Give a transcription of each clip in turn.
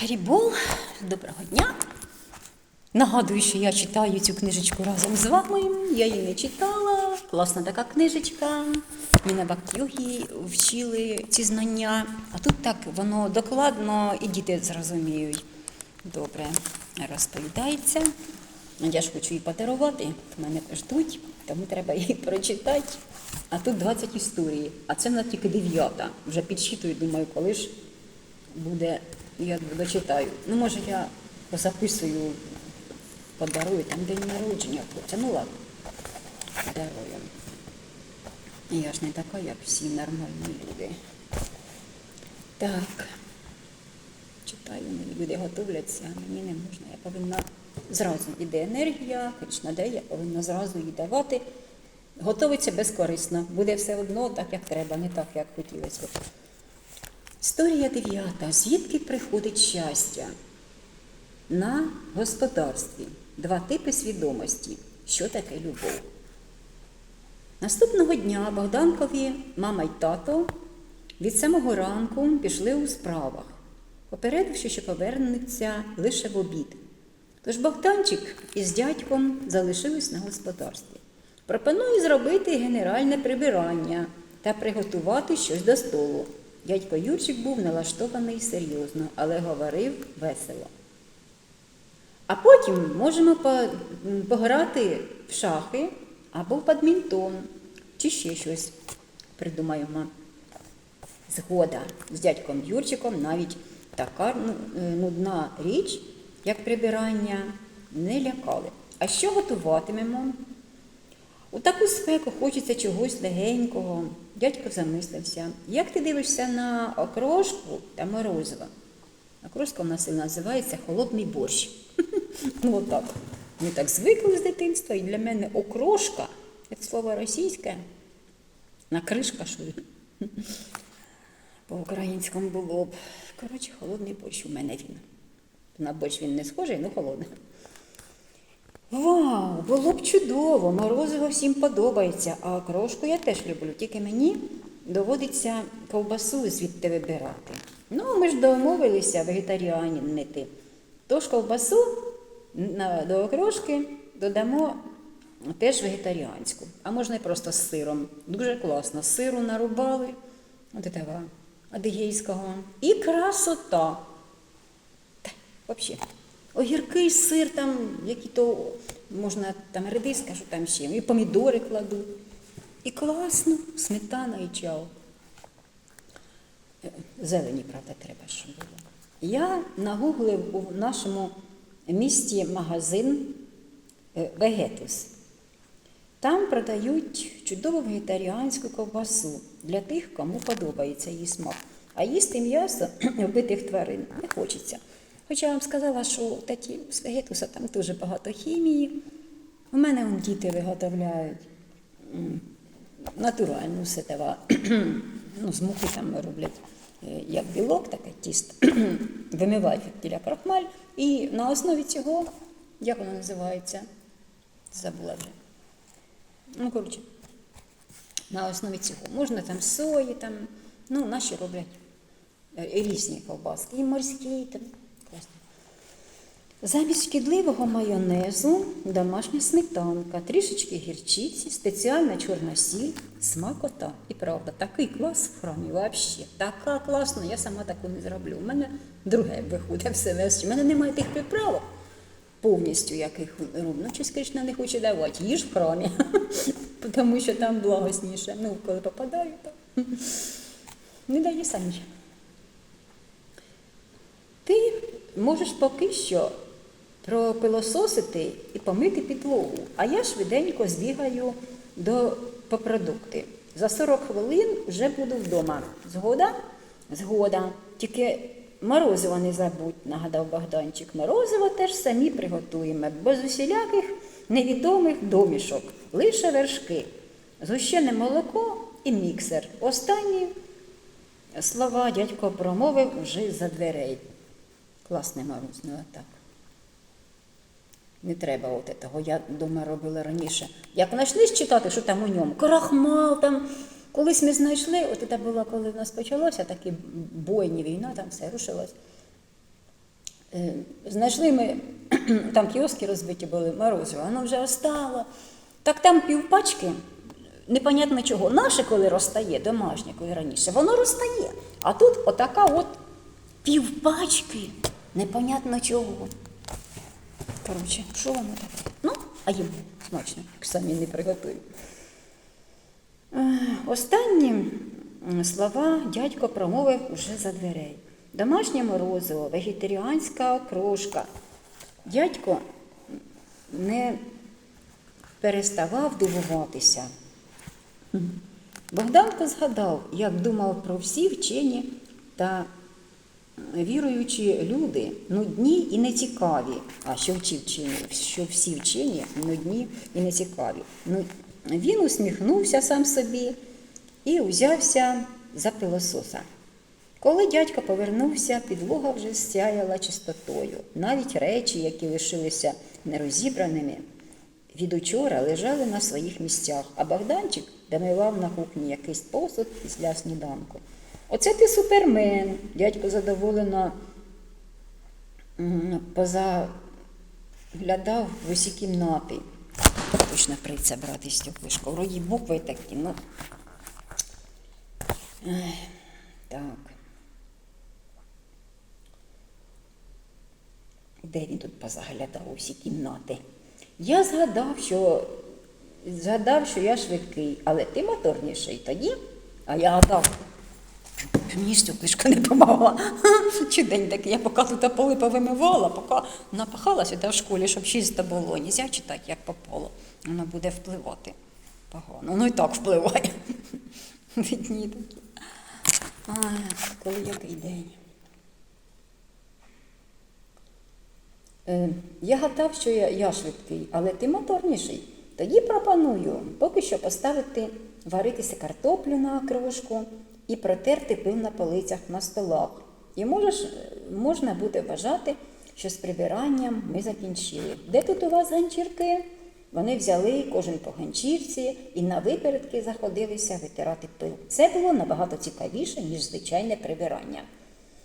Харібол, доброго дня. Нагадую, що я читаю цю книжечку разом з вами. Я її не читала. Класна така книжечка. Ми на бактюгі вчили ці знання. А тут так воно докладно і діти зрозуміють. Добре, розповідається. Я ж хочу її подарувати. Мене ждуть, тому треба її прочитати. А тут 20 історій, а це на тільки дев'ята. Вже підсчитую, думаю, коли ж буде, я дочитаю. Ну, може, я позаписую, подарую, там день народження хлопця. Ну ладно, подарую. Я ж не така, як всі нормальні люди. Так. Читаю, мені люди готовляться, а мені не можна. Я повинна зразу іде енергія, кришна дає, я повинна зразу їй давати. Готовиться безкорисно. Буде все одно так, як треба, не так, як хотілося б. Історія дев'ята. Звідки приходить щастя? На господарстві. Два типи свідомості. Що таке любов? Наступного дня Богданкові мама й тато від самого ранку пішли у справах, попередивши, що повернуться лише в обід. Тож Богданчик із дядьком залишились на господарстві. Пропоную зробити генеральне прибирання та приготувати щось до столу. Дядько Юрчик був налаштований серйозно, але говорив весело. А потім можемо пограти в шахи або в бадмінтон, чи ще щось придумаємо. Згода з дядьком Юрчиком навіть така ну, е, нудна річ, як прибирання, не лякали. А що готуватимемо? У таку спеку хочеться чогось легенького. Дядько замислився. Як ти дивишся на окрошку та морозиво? Окрошка в нас і називається холодний борщ. Ну, отак. Ми так звикли з дитинства, і для мене окрошка, це слово російське, накришка, що. По-українському було б. Коротше, холодний борщ у мене він. На борщ він не схожий, але холодний. Вау, було б чудово, морозиво всім подобається, а крошку я теж люблю, тільки мені доводиться ковбасу звідти вибирати. Ну, ми ж домовилися вегетаріанити. Тож ковбасу до окрошки додамо теж вегетаріанську, а можна і просто з сиром. Дуже класно. Сиру нарубали, от этого адигейського. І красота. Та, Взагалі. Огірки, сир, там, які то можна там редиска, що там ще, і помідори кладу. І класно, сметана і чау. Е, Зелені, правда, треба, щоб було. Я нагуглив у нашому місті магазин е, Вегетус. Там продають чудову вегетаріанську ковбасу для тих, кому подобається її смак. А їсти м'ясо вбитих тварин не хочеться. Хоча я вам сказала, що такі з там дуже багато хімії. У мене вон діти виготовляють натуральну все това. ну, з муки там роблять е, як білок, таке тісто. Вимивають від крахмаль. І на основі цього, як воно називається? Забула вже. Ну, коротше, на основі цього. Можна там сої, там, ну, наші роблять е, різні ковбаски, і морські, там. Замість шкідливого майонезу домашня сметанка, трішечки гірчиці, спеціальна чорна сіль, смакота. І правда, такий клас в храмі взагалі. Така класна, я сама таку не зроблю. У мене друге виходить все весь. У мене немає тих приправок повністю, яких роблю. Ну, щось Кришна не хоче давати. Їж в храмі, тому що там благосніше. Ну, коли попадаю, то не дає самі. Ти можеш поки що пропилососити і помити підлогу, а я швиденько збігаю до по продукти. За 40 хвилин вже буду вдома. Згода? Згода. Тільки морозиво не забудь, нагадав Богданчик. Морозиво теж самі приготуємо, без усіляких невідомих домішок, лише вершки, згущене молоко і міксер. Останні слова дядько промовив вже за дверей. Класне морозиво, так. Не треба от того. Я вдома робила раніше. Як знайшли читати, що там у ньому? Крахмал там. Колись ми знайшли, от це було, коли в нас почалося, такі бойні війна, там все рушилось. Е, Знайшли ми, там кіоски розбиті були, морозиво, воно вже остало. Так там півпачки, непонятно чого. Наше, коли розтає, домашнє, коли раніше, воно розтає. А тут отака от півпачки, непонятно чого. Коротше, що воно таке? Ну, а їм смачно, самі не приготують. Е, Останні слова дядько промовив уже за дверей. Домашнє морозиво, вегетаріанська окрошка. Дядько не переставав дивуватися. Богданко згадав, як думав про всі вчені та віруючі люди, нудні і нецікаві. А що вчі вчені? Що всі вчені нудні і нецікаві. Ну, він усміхнувся сам собі і узявся за пилососа. Коли дядько повернувся, підлога вже сяяла чистотою. Навіть речі, які лишилися нерозібраними, від учора лежали на своїх місцях, а Богданчик домивав на кухні якийсь посуд після сніданку. Оце ти супермен, дядько задоволено позаглядав в усі кімнати. Точно прийться брати стеклишко. Вроді букви такі, ну. Так. Де він тут позаглядав у всі кімнати? Я згадав, що згадав, що я швидкий, але ти моторніший тоді. А я гадав, мені стеклишко не допомогла. Чи день такий, я поки тут поли повимивала, поки напахала сюди в школі, щоб чисто було. Нельзя читати, як по полу. Воно буде впливати погано. Ну і так впливає. Дні такі. Ай, коли який день. Е, Я гадав, що я, я швидкий, але ти моторніший. Тоді пропоную поки що поставити варитися картоплю на окрошку і протерти пил на полицях на столах. І можеш, можна буде вважати, що з прибиранням ми закінчили. Де тут у вас ганчірки? Вони взяли кожен по ганчірці і на випередки заходилися витирати пил. Це було набагато цікавіше, ніж звичайне прибирання.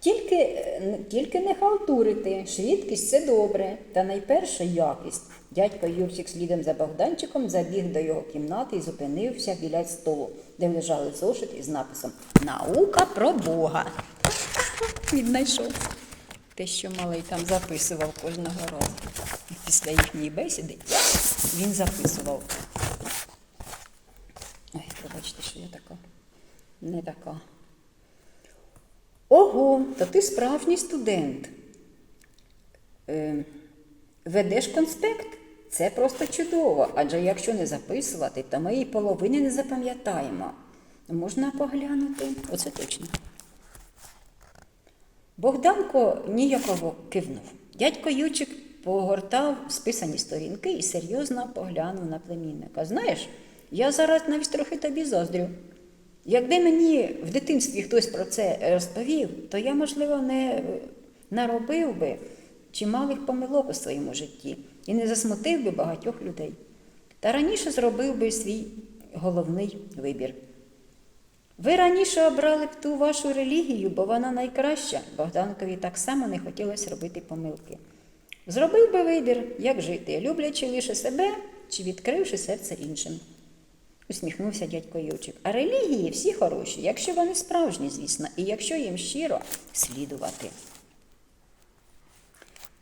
Тільки, е, тільки не халтурити, швидкість це добре, та найперше якість. Дядько Юрчик слідом за Богданчиком забіг до його кімнати і зупинився біля столу, де лежали зошит із написом Наука про Бога. Віднайшов те, що малий там записував кожного разу. Після їхньої бесіди він записував. Ой, пробачте, що я така не така. Ого, то ти справжній студент. Е, ведеш конспект? Це просто чудово, адже якщо не записувати, то ми і половини не запам'ятаємо. Можна поглянути? Оце точно. Богданко ніяково кивнув. Дядько Ючик погортав списані сторінки і серйозно поглянув на племінника. Знаєш, я зараз навіть трохи тобі заздрю. Якби мені в дитинстві хтось про це розповів, то я, можливо, не наробив би чималих помилок у своєму житті і не засмутив би багатьох людей. Та раніше зробив би свій головний вибір. Ви раніше обрали б ту вашу релігію, бо вона найкраща. Богданкові так само не хотілося робити помилки. Зробив би вибір, як жити, люблячи лише себе чи відкривши серце іншим. Усміхнувся дядько Ючик. А релігії всі хороші, якщо вони справжні, звісно, і якщо їм щиро слідувати.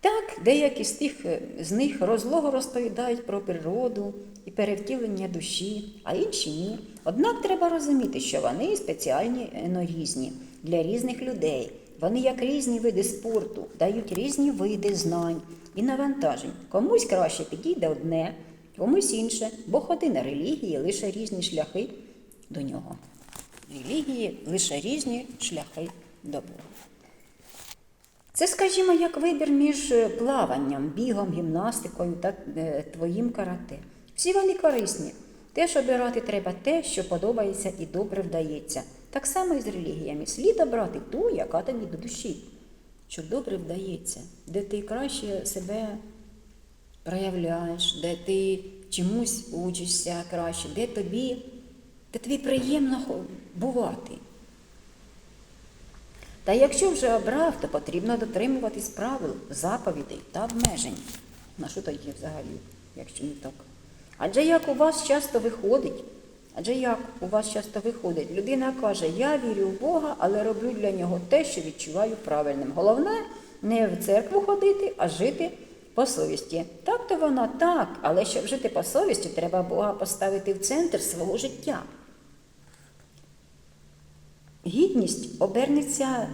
Так, деякі з тих е, з них розлого розповідають про природу і перевтілення душі, а інші ні. Однак треба розуміти, що вони спеціальні е, різні для різних людей. Вони, як різні види спорту, дають різні види знань і навантажень. Комусь краще підійде одне, комусь інше, бо ходи на релігії лише різні шляхи до нього. Релігії лише різні шляхи до Бога. Це, скажімо, як вибір між е, плаванням, бігом, гімнастикою та е, твоїм карате. Всі вони корисні. Теж обирати треба те, що подобається і добре вдається. Так само і з релігіями. Слід обрати ту, яка тобі до душі, що добре вдається, де ти краще себе проявляєш, де ти чомусь учишся краще, де тобі, де тобі приємно бувати. Та якщо вже обрав, то потрібно дотримуватись правил, заповідей та обмежень. На що тоді взагалі, якщо не так? Адже як у вас часто виходить, адже як у вас часто виходить, людина каже, я вірю в Бога, але роблю для нього те, що відчуваю правильним. Головне не в церкву ходити, а жити по совісті. Так то вона так, але щоб жити по совісті, треба Бога поставити в центр свого життя. Гідність обернеться е,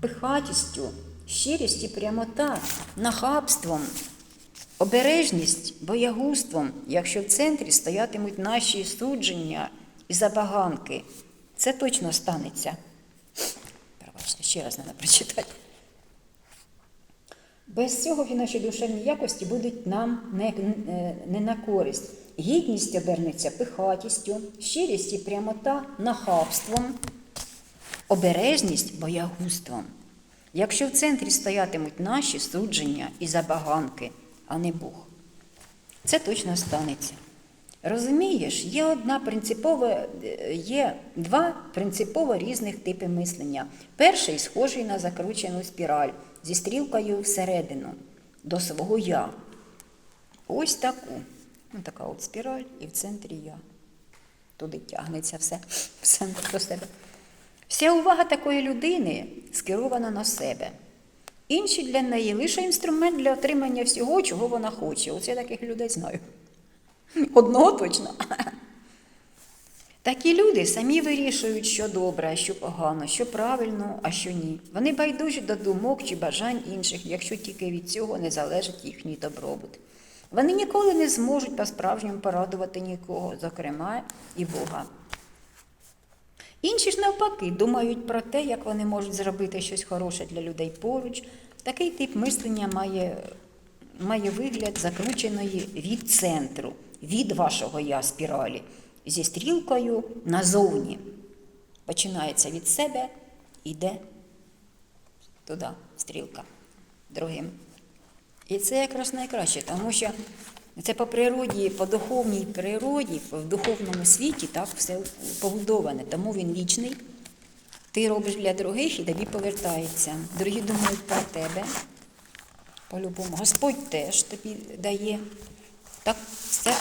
пихатістю, щирість і прямота, нахабством, обережність, боягузтвом, якщо в центрі стоятимуть наші судження і забаганки. Це точно станеться. Пробачте, ще раз треба прочитати. Без цього і наші душевні якості будуть нам не, е, не на користь. Гідність обернеться пихатістю, щирість і прямота нахабством, обережність боягузтвом. Якщо в центрі стоятимуть наші судження і забаганки, а не Бог, це точно станеться. Розумієш, є одна принципова, е, є два принципово різних типи мислення. Перший схожий на закручену спіраль зі стрілкою всередину до свого я. Ось таку. Ну, така от спіраль і в центрі я. Туди тягнеться все, в центр до себе. Вся увага такої людини скерована на себе. Інші для неї лише інструмент для отримання всього, чого вона хоче. Оце я таких людей знаю. Одного точно. Такі люди самі вирішують, що добре, що погано, що правильно, а що ні. Вони байдужі до думок чи бажань інших, якщо тільки від цього не залежить їхній добробут. Вони ніколи не зможуть по-справжньому порадувати нікого, зокрема і Бога. Інші ж навпаки думають про те, як вони можуть зробити щось хороше для людей поруч. Такий тип мислення має, має вигляд закрученої від центру, від вашого я спіралі, зі стрілкою назовні. Починається від себе, іде туди стрілка другим. І це якраз найкраще, тому що це по природі, по духовній природі, в духовному світі так все побудоване, тому він вічний. Ти робиш для других і тобі повертається. Другі думають про тебе. По-любому. Господь теж тобі дає. Так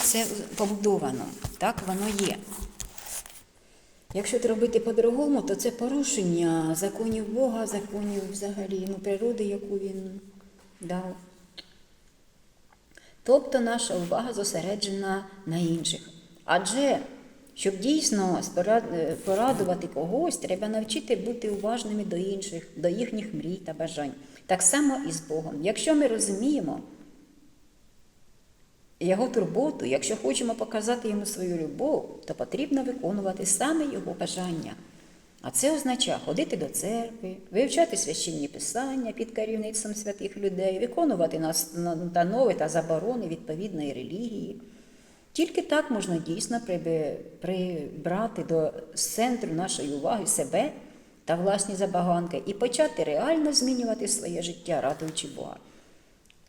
це побудовано, так воно є. Якщо це робити по-другому, то це порушення законів Бога, законів взагалі, ну, природи, яку він дав. Тобто наша увага зосереджена на інших. Адже, щоб дійсно е, порадувати когось, треба навчити бути уважними до інших, до їхніх мрій та бажань. Так само і з Богом. Якщо ми розуміємо його турботу, якщо хочемо показати йому свою любов, то потрібно виконувати саме його бажання. А це означає ходити до церкви, вивчати священні писання під керівництвом святих людей, виконувати настанови та заборони відповідної релігії. Тільки так можна дійсно прибрати до центру нашої уваги себе та власні забаганки і почати реально змінювати своє життя, радуючи Бога.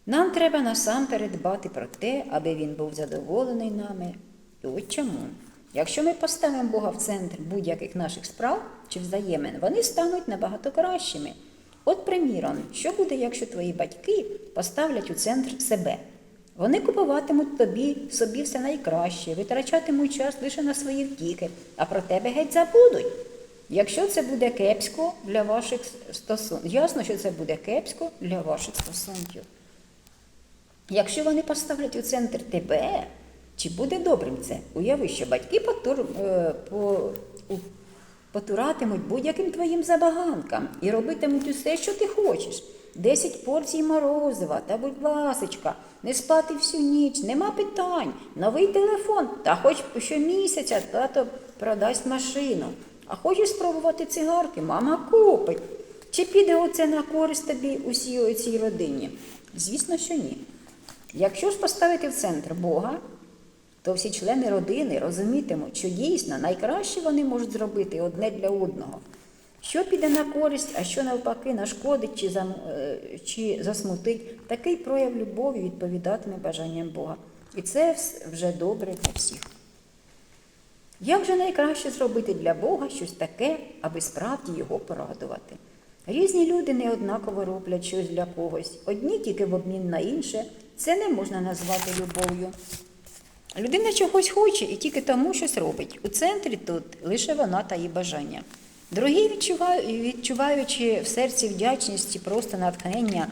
Нам треба насамперед дбати про те, аби він був задоволений нами. І от чому? Якщо ми поставимо Бога в центр будь-яких наших справ чи взаємин, вони стануть набагато кращими. От, приміром, що буде, якщо твої батьки поставлять у центр себе? Вони купуватимуть тобі собі все найкраще, витрачатимуть час лише на свої втіки, а про тебе геть забудуть. Якщо це буде кепсько для ваших стосунків, ясно, що це буде кепсько для ваших стосунків. Якщо вони поставлять у центр тебе, чи буде добрим це? Уяви, що батьки потур, е, по, потуратимуть будь-яким твоїм забаганкам і робитимуть усе, що ти хочеш. Десять порцій морозива, та будь ласочка, не спати всю ніч, нема питань, новий телефон, та хоч щомісяця тато продасть машину. А хочеш спробувати цигарки, мама купить. Чи піде оце на користь тобі усій цій родині? Звісно, що ні. Якщо ж поставити в центр Бога, то всі члени родини розумітимуть, що дійсно найкраще вони можуть зробити одне для одного. Що піде на користь, а що навпаки нашкодить чи, зам, е, чи засмутить, такий прояв любові відповідатиме бажанням Бога. І це вже добре для всіх. Як же найкраще зробити для Бога щось таке, аби справді його порадувати? Різні люди не однаково роблять щось для когось. Одні тільки в обмін на інше. Це не можна назвати любов'ю. Людина чогось хоче і тільки тому щось робить. У центрі тут лише вона та її бажання. Другі, відчуваючи в серці вдячність і просто натхнення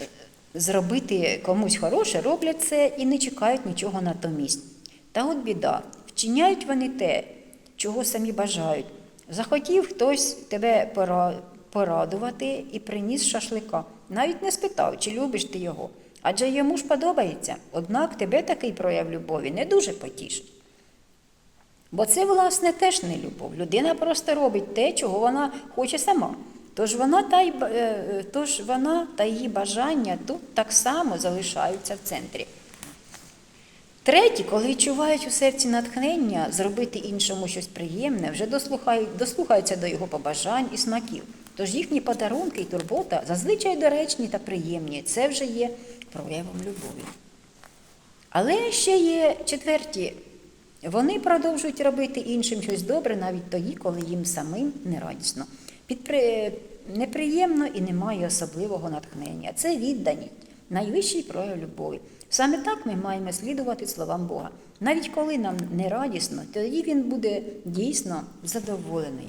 е, зробити комусь хороше, роблять це і не чекають нічого натомість. Та от біда, вчиняють вони те, чого самі бажають. Захотів хтось тебе порадувати і приніс шашлика. Навіть не спитав, чи любиш ти його. Адже йому ж подобається. Однак тебе такий прояв любові не дуже потішить. Бо це, власне, теж не любов. Людина просто робить те, чого вона хоче сама. Тож вона та, й, е, е, тож вона та її бажання тут так само залишаються в центрі. Треті, коли відчувають у серці натхнення зробити іншому щось приємне, вже дослухають, дослухаються до його побажань і смаків. Тож їхні подарунки і турбота зазвичай доречні та приємні. Це вже є проявом любові. Але ще є четверті. Вони продовжують робити іншим щось добре навіть тоді, коли їм самим не радісно. Підпри... Неприємно і немає особливого натхнення. Це відданість, найвищий прояв любові. Саме так ми маємо слідувати словам Бога. Навіть коли нам не радісно, тоді він буде дійсно задоволений.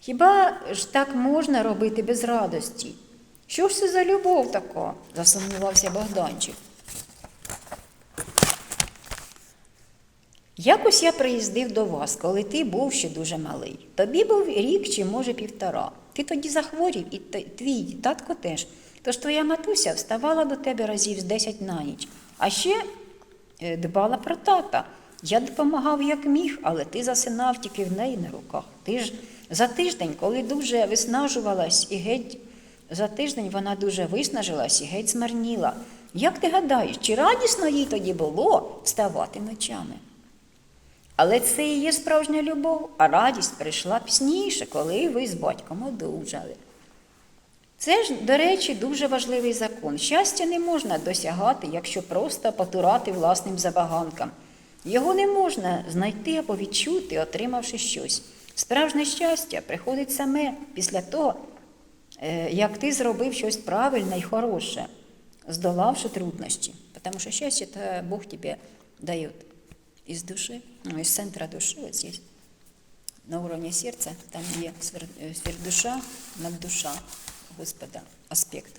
Хіба ж так можна робити без радості? Що ж це за любов така? засумнівався Богданчик. Якось я приїздив до вас, коли ти був ще дуже малий. Тобі був рік чи, може, півтора. Ти тоді захворів, і твій татко теж. Тож твоя матуся вставала до тебе разів з десять на ніч, а ще е, дбала про тата. Я допомагав як міг, але ти засинав тільки в неї на руках. Ти ж за тиждень, коли дуже виснажувалась і геть за тиждень вона дуже виснажилась і геть змарніла. Як ти гадаєш, чи радісно їй тоді було вставати ночами? Але це і є справжня любов, а радість прийшла пізніше, коли ви з батьком одужали. Це ж, до речі, дуже важливий закон. Щастя не можна досягати, якщо просто потурати власним забаганкам. Його не можна знайти або відчути, отримавши щось. Справжнє щастя приходить саме після того, як ти зробив щось правильне і хороше, здолавши труднощі. Тому що щастя это Бог тебе дает из души, ну, из центра души, вот здесь, на уровне сердца, там є е, сверхдуша, наддуша Господа, аспект,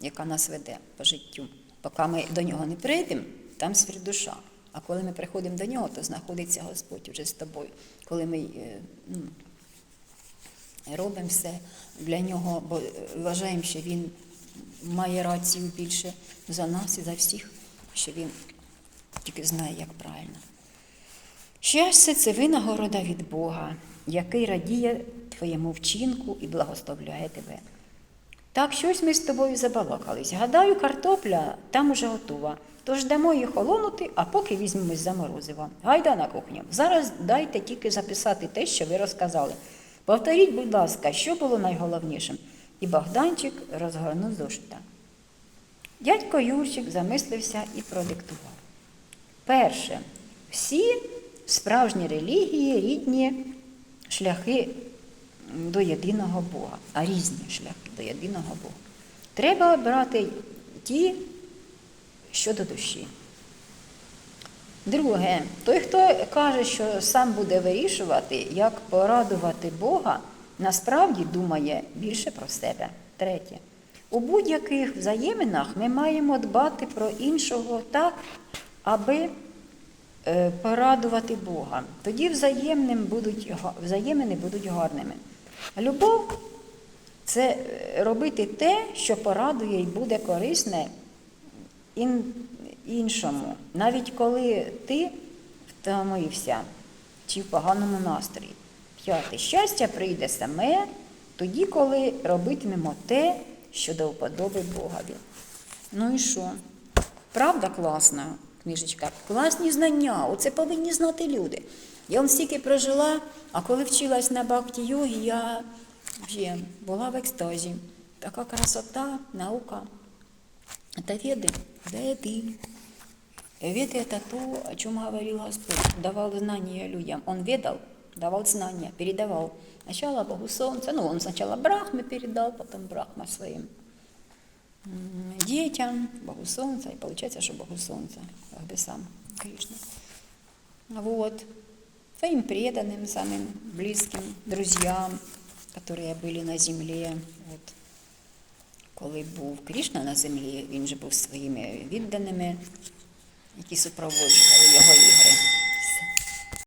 яка нас веде по життю. Поки ми до нього не прийдемо, там сверхдуша. А коли ми приходимо до нього, то знаходиться Господь вже з тобою. Коли ми е, ну, робимо все для нього, бо е, вважаємо, що він має рацію більше за нас і за всіх, що він тільки знає, як правильно. Щастя це винагорода від Бога, який радіє твоєму вчинку і благословляє тебе. Так, щось ми з тобою забалакались. Гадаю, картопля там уже готова. Тож дамо її холонути, а поки візьмемось за морозиво. Гайда на кухню. Зараз дайте тільки записати те, що ви розказали. Повторіть, будь ласка, що було найголовнішим. І Богданчик розгорнув зошита. Дядько Юрчик замислився і продиктував. Перше, всі справжні релігії рідні шляхи до єдиного Бога, а різні шляхи до єдиного Бога. Треба обрати ті, що до душі. Друге, той, хто каже, що сам буде вирішувати, як порадувати Бога, насправді думає більше про себе. Третє. У будь-яких взаєминах ми маємо дбати про іншого так, аби е, порадувати Бога. Тоді взаємним будуть, взаємини будуть гарними. Любов це е, робити те, що порадує і буде корисне іншому, навіть коли ти втомився чи в поганому настрої. П'яте, щастя прийде саме тоді, коли робитимемо те, що до вподоби Богові. Ну і що? Правда класна книжечка? Класні знання, оце повинні знати люди. Я он стільки прожила, а коли вчилась на бхакті йогі, я вже була в екстазі. Така красота, наука. Это веды, веды. Ведь это то, о чем говорил Господь, давал знания людям. Он ведал, давал знания, передавал. Сначала Богу Солнца, ну, он сначала Брахме передал, потом Брахма своим м, детям, Богу Солнца, и получается, что Богу Солнца, как бы сам Кришна. Вот. Своим преданным, самым близким, друзьям, которые были на земле. От. Коли був Кришна на землі, він же був своїми відданими, які супроводжували його ігри.